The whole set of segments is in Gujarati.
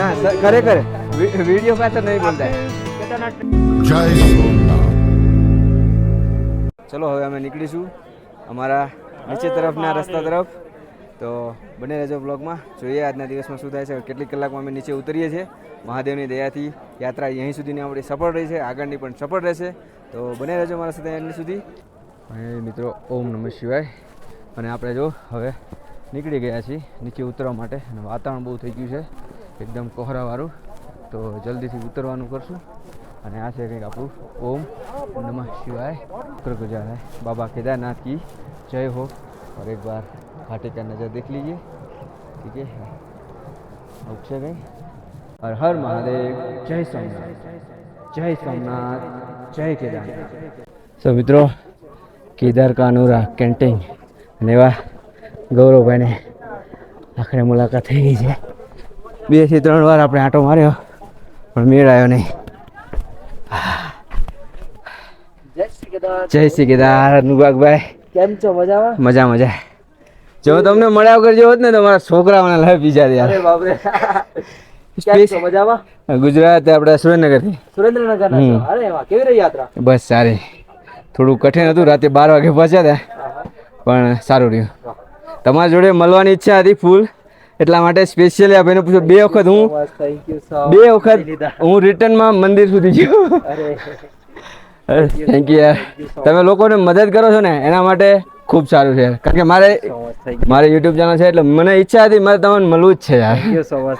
ના ખરેખર વીડિયો પાસે નહીં બોલતા. જય ચલો હવે અમે નીકળીશું અમારા નીચે તરફના રસ્તા તરફ. તો બને રહેજો બ્લોગમાં. જોઈએ આજના દિવસમાં શું થાય છે કેટલીક કલાકમાં અમે નીચે ઉતરીએ છીએ. મહાદેવની દયાથી યાત્રા અહીં સુધીની આપણી સફળ રહી છે આગળની પણ સફળ રહેશે. તો બને રહેજો મારા સાથે એની સુધી. મિત્રો ઓમ નમઃ શિવાય. અને આપણે જો હવે નીકળી ગયા છીએ નીચે ઉતરવા માટે અને વાતાવરણ બહુ થઈ ગયું છે એકદમ કોહરાવાળું તો જલ્દીથી ઉતરવાનું કરશું અને આ છે કંઈક આપણું ઓમ नमः शिवाय शुक्र गुजार है बाबा केदारनाथ की जय हो और एक बार घाटी का नज़र देख लीजिए ठीक है अक्षय गई और हर महादेव जय सोमनाथ जय सोमनाथ जय केदारनाथ સો મિત્રો કેદાર કા અનુરા કેન્ટીન અને એવા ગૌરવભાઈને આખરે મુલાકાત થઈ ગઈ છે. બેથી ત્રણ વાર આપણે આંટો માર્યો પણ મેળ આવ્યો નહીં. જય શ્રી કેદાર. નુબાગભાઈ કેમ છો મજામાં? મજા મજા. જો તમને મળ્યા વગર જેવો ને તમારા છોકરાઓને લાવી બીજા યાર બાપરે. મજામાં? ગુજરાત આપણે સુરેન્દ્રનગર સુરેન્દ્રનગર અરે કેવી રહી યાત્રા? બસ સારી. થોડું કઠિન હતું રાતે બાર વાગે પહોંચ્યા હતા. પણ સારું રહ્યું. તમારી જોડે મળવાની ઈચ્છા હતી ફૂલ એટલા માટે સ્પેશિયલી આ ભાઈને પૂછ્યું બે વખત હું બે વખત હું રિટર્નમાં મંદિર સુધી ગયો. થેન્ક યુ યાર. તમે લોકોને મદદ કરો છો ને એના માટે ખૂબ સારું છે કારણ કે મારે મારે યુટ્યુબ ચેનલ છે એટલે મને ઈચ્છા હતી મારે તમને મળવું જ છે યાર. You so much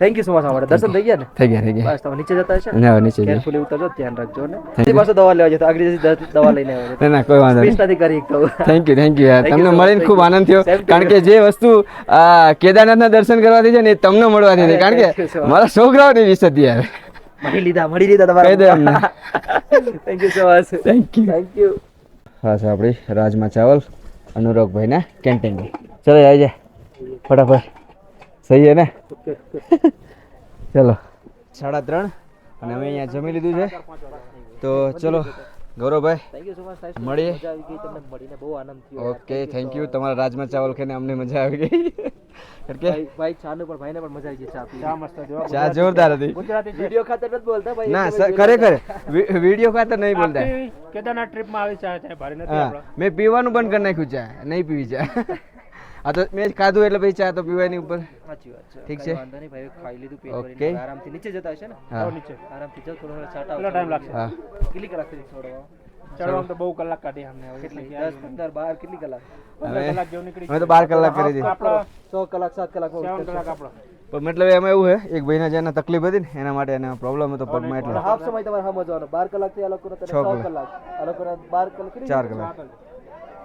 thank you so much અમારે. દર્શન થઈ ગયા ને? થઈ ગયા થઈ ગયા. બસ તમે નીચે જતા હશે? ના નીચે. કેરફુલી ઉતરજો ધ્યાન રાખજો ને? હજી પાછો દવા લેવા જતો આગળ જતી દવા લઈને આવ્યો ના ના કોઈ વાંધો નહીં. નથી કરી શકતો થેન્ક યુ થેન્ક યુ યાર. તમને મળીને ખૂબ આનંદ થયો. કારણ કે જે વસ્તુ આ કેદારનાથના દર્શન કરવાથી છે ને એ તમને મળવાની હતી કારણ કે મારા છોકરાઓની વિશ હતી યાર. મળી લીધા મળી લીધા. તમારા thank you so much thank you thank you હા છે આપણી રાજમા ચાવલ અનુરાગભાઈના કેન્ટીન ચલો આવી જાય. ફટાફટ. સહી હે ને ચલો. સાડા ત્રણ અને અમે અહીંયા જમી લીધું છે. તો ચલો ગૌરવભાઈ થેન્ક યુ સો મચ સાહેબ મળીએ. મજા આવી ગઈ તમને મળીને બહુ આનંદ થયો. ઓકે થેન્ક યુ તમારા રાજમા ચાવલ ખાઈને અમને મજા આવી ગઈ. કે ભાઈ ભાઈ પણ ભાઈને પણ મજા આવી ગઈ ચા મસ્ત ચા જોરદાર હતી. ગુજરાતી વિડિયો ખાતર નથી બોલતા ભાઈ ના ખરેખર. વીડિયો ખાતર નહીં બોલતા. કેદારનાથ ટ્રીપમાં આવી ચા ચાય ભારે નથી આપણો. મેં પીવાનું બંધ કરી નાખ્યું ચા નહીં પીવી ચા. આ તો મેં ખાધું એટલે ભાઈ ચા તો પીવાની ઉપર. સાચી વાત છે. ઠીક છે. વાંધો નહીં ભાઈ ખાઈ લીધું પેટ ભરીને આરામથી નીચે જતા હશે ને? હા. નીચે. આરામથી જાવ થોડો થોડો છાંટા કેટલો ટાઈમ લાગશે? હા. કેટલી કલાક સુધી છોડવા ચડવામાં તો બહુ કલાક કાઢી અમને કેટલી? એટલે દસ પંદર બાર કેટલી કલાક? કલાક જેવું નીકળી અમે તો બાર કલાક કરી દીધી. આપણો સો કલાક સાત કલાકમાં સેવન કલાક આપણો. પણ મતલબ એમાં એવું છે એક ભાઈના જેને તકલીફ હતી ને એના માટે એને પ્રોબ્લેમ હતો પગમાં એટલે. હાફ સમય તમારે સમજવાનો. બાર કલાકથી આ લોકોને કલાક. આ લોકોને બાર કલાક કેટલી ચાર કલાક.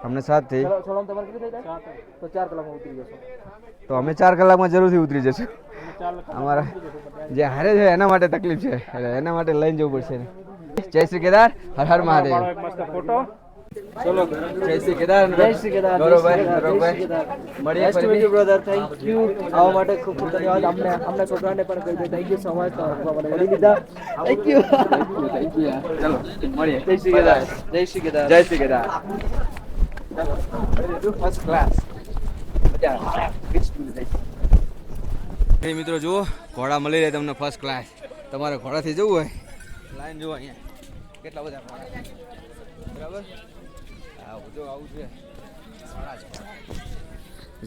અમને સાત થઈ. તો ચાર કલાકમાં ઉતરી જશો. તો અમે ચાર કલાકમાં જરૂરથી ઉતરી જશું. અમારા જે હારે છે એના માટે તકલીફ છે. એટલે એના માટે લઈને જવું પડશે જય શ્રી કેદાર હર હર મહાદેવ. ફોટો. ચલો જય શ્રી કેદાર જય શ્રી. મળીએ ફરી આવવા માટે ખૂબ ખૂબ ધન્યવાદ. અમને અમને છોકરાને પણ કહી દો. થેન્ક યુ સો મચ મને મળી લીધા. થેન્ક યુ થેન્ક યુ ચલો મળીએ જય શ્રી કેદાર. જય શ્રી કેદાર. જય શ્રી કેદાર. ફર્સ્ટ ક્લાસ મિત્રો, જુઓ, ઘોડા મળી રહે તમને ફર્સ્ટ ક્લાસ તમારે ઘોડાથી જવું હોય? લાઈન જુઓ અહીંયા. કેટલા બધા બરાબર? જો આવું છે.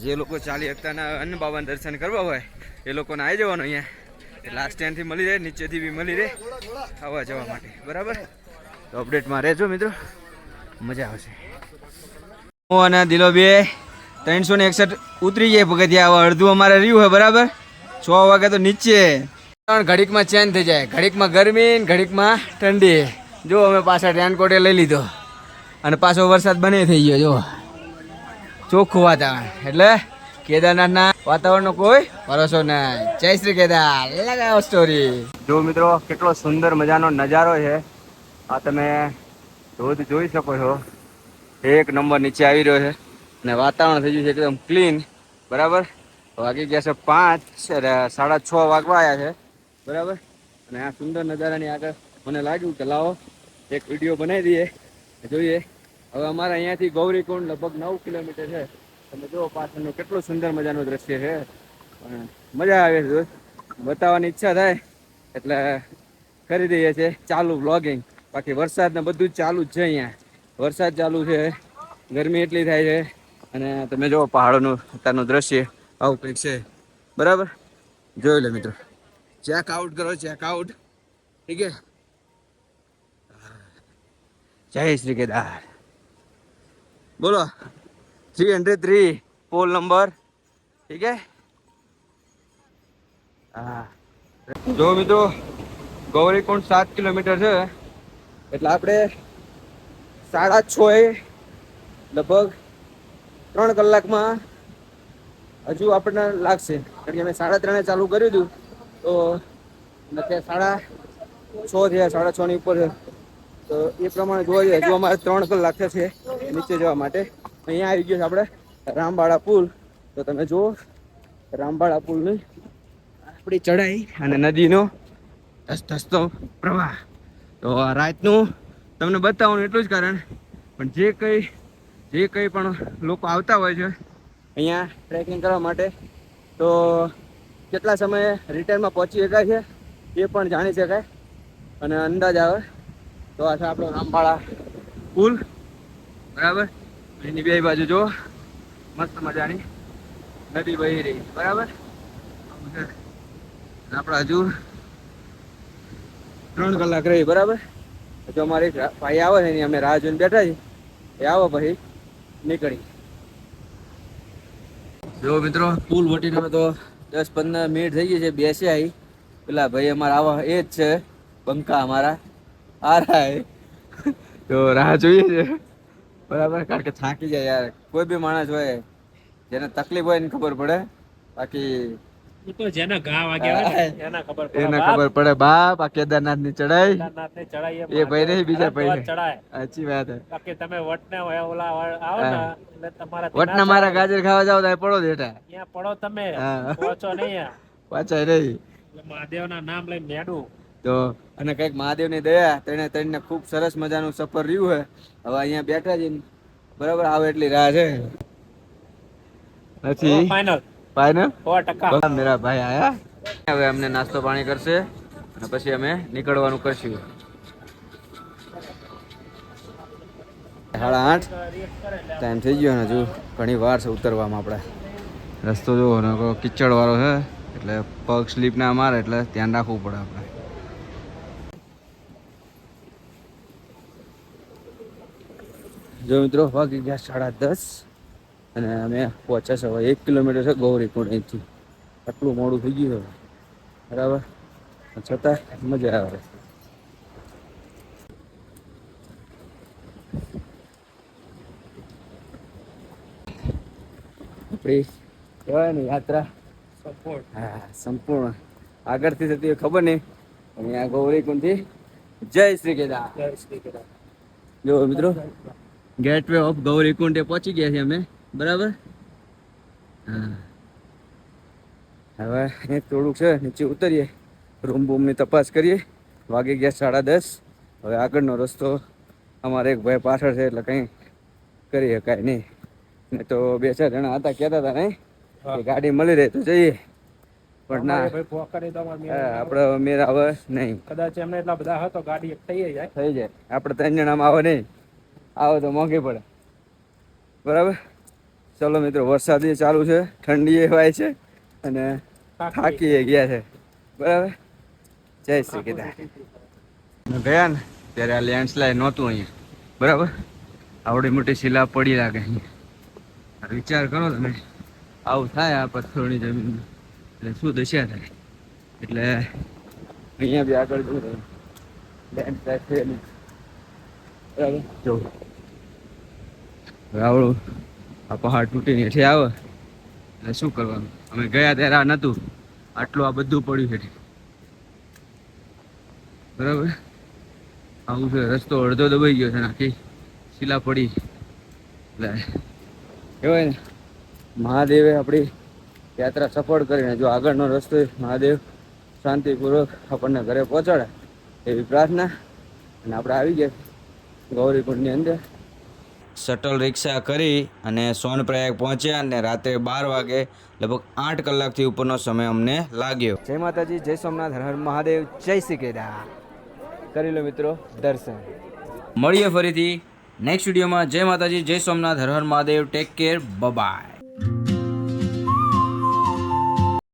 જે લોકો ચાલી હકતાના અન્ન બાબાના દર્શન કરવા હોય, એ લોકોને આવી જવાનું અહીંયા. લાસ્ટ સ્ટેન્ડથી મળી રહે, નીચેથી બી મળી રહે આવવા જવા માટે. બરાબર? તો અપડેટમાં રહેજો, મિત્રો. મજા આવશે. અને દિલો બે ત્રણસો ને એકસઠ ઉતરી જાય પગથિયા. અડધું અમારે રહ્યું હોય બરાબર? છ વાગે તો નીચે. ત્રણ ઘડીકમાં ચેન્જ થઈ જાય. ઘડીકમાં ગરમી ને ઘડીકમાં ઠંડી. જો, અમે પાછા રેનકોટે લઈ લીધો. અને પાછો વરસાદ બને થઈ ગયો, જો. ચોખ્ખું વાતાવરણ. એટલે કેદારનાથના વાતાવરણનો કોઈ ભરોસો નહીં. જય શ્રી કેદાર. લગાવો સ્ટોરી જો મિત્રો, કેટલો સુંદર મજાનો નજારો છે. આ તમે ધોધ જોઈ શકો છો. એક નંબર નીચે આવી રહ્યો છે. અને વાતાવરણ થઈ ગયું છે એકદમ ક્લીન બરાબર? વાગી ગયા છે પાંચ, સાડા છ વાગવા આવ્યા છે. બરાબર? અને આ સુંદર નજારાની આગળ મને લાગ્યું કે લાવો, એક વીડિયો બનાવી દઈએ. જોઈએ. હવે અમારે અહીંયાથી ગૌરીકુંડ લગભગ નવ કિલોમીટર છે. તમે જુઓ પાછળનું કેટલું સુંદર મજાનું દ્રશ્ય છે. મજા આવે છે. બતાવવાની ઈચ્છા થાય, એટલે કરી દઈએ છીએ. ચાલુ બ્લોગિંગ બાકી વરસાદ ને બધું ચાલુ જ છે અહીંયા. વરસાદ ચાલુ છે, ગરમી એટલી થાય છે. અને તમે જો પહાડોનું અત્યારનું દ્રશ્ય, આવું કંઈક છે. બરાબર? જોઈ લો મિત્રો. ચેક આઉટ કરો ચેક આઉટ ઠીક છે? જય શ્રી કેદાર. બોલો. Three hundred three pole number ઠીક હે હા. જો મિત્રો, ગૌરીકુંડ સાત કિલોમીટર છે. એટલે આપણે સાડા છ એ લગભગ ત્રણ કલાકમાં હજુ આપણને લાગશે. કારણ કે અમે સાડા ત્રણે ચાલુ કર્યું હતું, તો અત્યારે સાડા છ થયા, સાડા છ ની ઉપર. તો એ પ્રમાણે જોવા જઈએ, હજુ અમારે ત્રણ કલાક થશે નીચે જવા માટે. અહીંયા આવી ગયો છે આપણે રામબાળા પુલ. તો તમે જુઓ રામબાળા પુલની આપણી ચઢાઈ અને નદીનો ધસધસતો પ્રવાહ. તો આ રાતનું તમને બતાવવાનું એટલું જ કારણ, પણ જે કંઈ જે કંઈ પણ લોકો આવતા હોય છે, અહીંયા ટ્રેકિંગ કરવા માટે, તો કેટલા સમયે રિટર્નમાં પહોંચી શકાય છે, એ પણ જાણી શકાય, અને અંદાજ આવે, તો આ છે આપણો રામપાળા પુલ, બરાબર? એની બે બાજુ જો મસ્ત મજાની નદી વહી રહી બરાબર? આપણે હજુ ત્રણ કલાક રહી, બરાબર? જો અમારે એક ભાઈ આવે એની અમે રાહ જોઈને બેઠા છીએ. એ આવો પછી નીકળી. જો મિત્રો પુલ વટીને તો દસ પંદર મિનિટ થઈ ગઈ છે બેસ્યા આવી પેલા ભાઈ અમારા આવા, એ જ છે, બંકા અમારા. આ રાય તો રાહ જોઈએ છે. બરાબર, કારણ કે થાકી જાય યાર. કોઈ બી માણસ હોય, જેને તકલીફ હોય એને ખબર પડે. બાકી જેના ઘા વાગ્યા એના ખબર પડે એને ખબર પડે બાપ આ કેદારનાથની ચડાઈ કેદારનાથને ચડાઈએ એ ભાઈ નહીં, બીજા ભાઈ. ચડાય સાચી વાત હે. બાકી તમે વટને ઓલા આવો ને હા. એટલે તમારા વટના મારા ગાજર ખાવા જાવ તો પડો દેટા ત્યાં પડો તમે. પહોંચો નહીં પાછા નહીં મહાદેવના નામ લઈને મેડું તો અને કંઈક મહાદેવની દયા તેને તેને ખૂબ સરસ મજાનું સફર રહ્યું હે. હવે અહીંયા બેઠા છે બરાબર આવે એટલી રાહ છે. પછી? ફાઇનલ ફાઈનલ સો ટકા. મેરા ભાઈ આયા. હવે અમને નાસ્તો પાણી કરશે અને પછી અમે નીકળવાનું કરશું. સાડા આઠ. ટાઈમ થઈ ગયો ને હજુ. ઘણી વાર છે ઉતરવામાં આપણે. રસ્તો જો કિચડ વાળો છે એટલે પગ સ્લીપ ના મારે એટલે ધ્યાન રાખવું પડે આપણે. જો મિત્રો વાગી ગયા સાડા દસ. અને અમે પહોંચ્યા છે હવે. એક કિલોમીટર છે ગૌરીકુંડ અહીંથી. આટલું મોડું થઈ ગયું હવે. બરાબર? છતાં મજા આવે. આપણી કહેવાય ને યાત્રા સપોર્ટ હા સંપૂર્ણ. આગળથી થતી હોય ખબર નહીં અહીંયા ગૌરીકુંડથી જય શ્રી કેદાર જય શ્રી કૃષ્ણ જો મિત્રો ગેટવે ઓફ ગૌરીકુંડે પહોંચી ગયા છીએ અમે. બરાબર? હવે અહીં થોડુંક છે નીચે ઉતરીએ. રૂમ બૂમની તપાસ કરીએ. વાગી ગયા સાડા દસ. હવે આગળનો રસ્તો અમારે એક ભાઈ પાછળ છે એટલે કંઈ કરી શકાય નહીં. ને તો બે ચાર જણા હતા કહેતા હતા નહીં ગાડી મળી રહે તો જઈએ. પણ ના. આપણે મેર આવે નહીં. કદાચ એમને એટલા બધા હતો ગાડી એક થઈ જાય. થઈ જાય. આપણે ત્રણ જણામાં આવે નહીં. આવે તો મોંઘી પડે. બરાબર? ચલો મિત્રો વરસાદ એ ચાલુ છે ઠંડી એ વાય છે અને થાકી એ ગયા છે. બરાબર? જય શ્રી કેદાર ગયા ને ત્યારે આ લેન્ડસ્લાઇડ નહોતું અહીંયા. બરાબર? આવડી મોટી શિલા પડી લાગે અહીંયા. વિચાર કરો તમે આવું થાય આ પથ્થરોની જમીન એટલે શું દશા થાય? એટલે અહીંયા બી આગળ જવું લેન્ડસ્લાઇડ થયેલી. બરાબર? જો. આવડું આ પહાડ તૂટીને હેઠે આવે. એટલે શું કરવાનું? અમે ગયા ત્યારે આ નહોતું આટલું આ બધું પડ્યું હેઠે. બરાબર? આવું છે, રસ્તો અડધો દબાઈ ગયો છે ને આખી. શિલા પડી. એટલે કહેવાય ને, મહાદેવે આપણી યાત્રા સફળ કરીને જો આગળનો રસ્તો મહાદેવ શાંતિપૂર્વક આપણને ઘરે પહોંચાડે એવી પ્રાર્થના. અને આપણે આવી ગયા ગૌરીકુંડની અંદર. શટલ રિક્ષા કરી અને સોનપ્રયાગ પહોંચ્યા અને રાત્રે બાર વાગે લગભગ આઠ કલાકથી ઉપરનો સમય અમને લાગ્યો. જય માતાજી જય સોમનાથ હર મહાદેવ જય શ્રી કેદાર. કરી લો મિત્રો દર્શન. મળીએ ફરીથી નેક્સ્ટ વિડીયોમાં. જય માતાજી જય Somnath Har Har Mahadev take care by